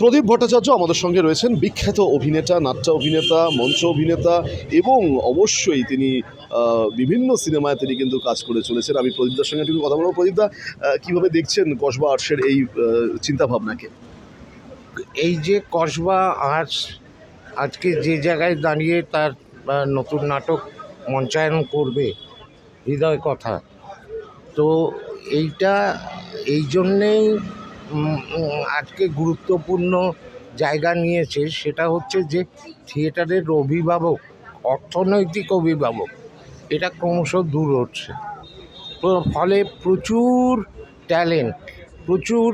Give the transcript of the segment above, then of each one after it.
প্রদীপ ভট্টাচার্য আমাদের সঙ্গে রয়েছেন। বিখ্যাত অভিনেতা, নাট্য অভিনেতা, মঞ্চ অভিনেতা এবং অবশ্যই তিনি বিভিন্ন সিনেমায় তিনি কিন্তু কাজ করে চলেছেন। আমি প্রদীপদার সঙ্গে একটু কথা বলব। প্রদীপদা কীভাবে দেখছেন কসবা আর্টসের এই চিন্তাভাবনাকে? এই যে কসবা আর্টস, আজকে যে জায়গায় দাঁড়িয়ে তার নতুন নাটক মঞ্চায়ন করবে, হৃদয় কথা, তো এইটা, এই জন্যেই আজকে গুরুত্বপূর্ণ জায়গা নিয়েছে সেটা হচ্ছে যে থিয়েটারের অভিভাবক, অর্থনৈতিক অভিভাবক, এটা ক্রমশ দূর হচ্ছে। ফলে প্রচুর ট্যালেন্ট, প্রচুর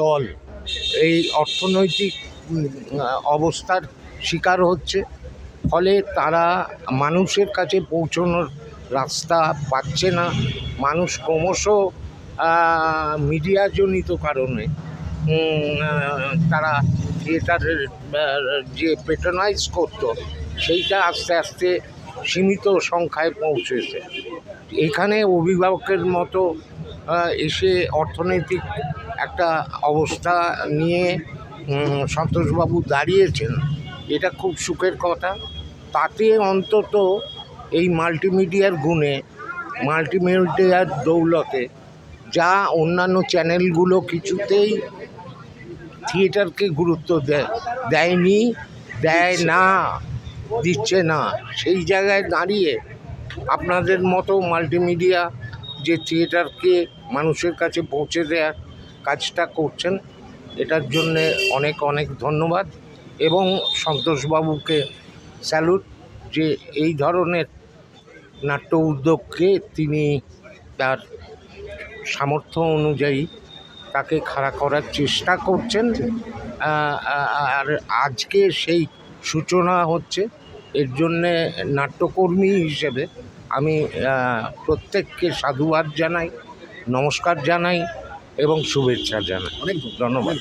দল এই অর্থনৈতিক অবস্থার শিকার হচ্ছে। ফলে তারা মানুষের কাছে পৌঁছানোর রাস্তা পাচ্ছে না। মানুষ ক্রমশ মিডিয়াজনিত কারণে তারা থিয়েটারের যে পেট্রোনাইজ করতো, সেইটা আস্তে আস্তে সীমিত সংখ্যায় পৌঁছেছে। এখানে অভিভাবকের মতো এসে অর্থনৈতিক একটা অবস্থা নিয়ে সন্তোষবাবু দাঁড়িয়েছেন, এটা খুব সুখের কথা। তাতে অন্তত এই মাল্টিমিডিয়ার গুণে, মাল্টিমিডিয়ার দৌলতে যা অন্যান্য চ্যানেলগুলো কিছুতেই থিয়েটারকে গুরুত্ব দেয় দেয়নি দেয় না দিচ্ছে না। সেই জায়গায় দাঁড়িয়ে আপনাদের মতো মাল্টিমিডিয়া যে থিয়েটারকে মানুষের কাছে পৌঁছে দেওয়ার কাজটা করছেন এটার জন্যে অনেক অনেক ধন্যবাদ এবং সন্তোষবাবুকে স্যালুট যে এই ধরনের নাট্য উদ্যোগকে তিনি তার সামর্থ্য অনুযায়ী তাকে খাড়া করার চেষ্টা করছেন। আর আজকে সেই সূচনা হচ্ছে এর জন্যে নাট্যকর্মী হিসেবে আমি প্রত্যেককে সাধুবাদ জানাই নমস্কার জানাই এবং শুভেচ্ছা জানাই। অনেক ধন্যবাদ।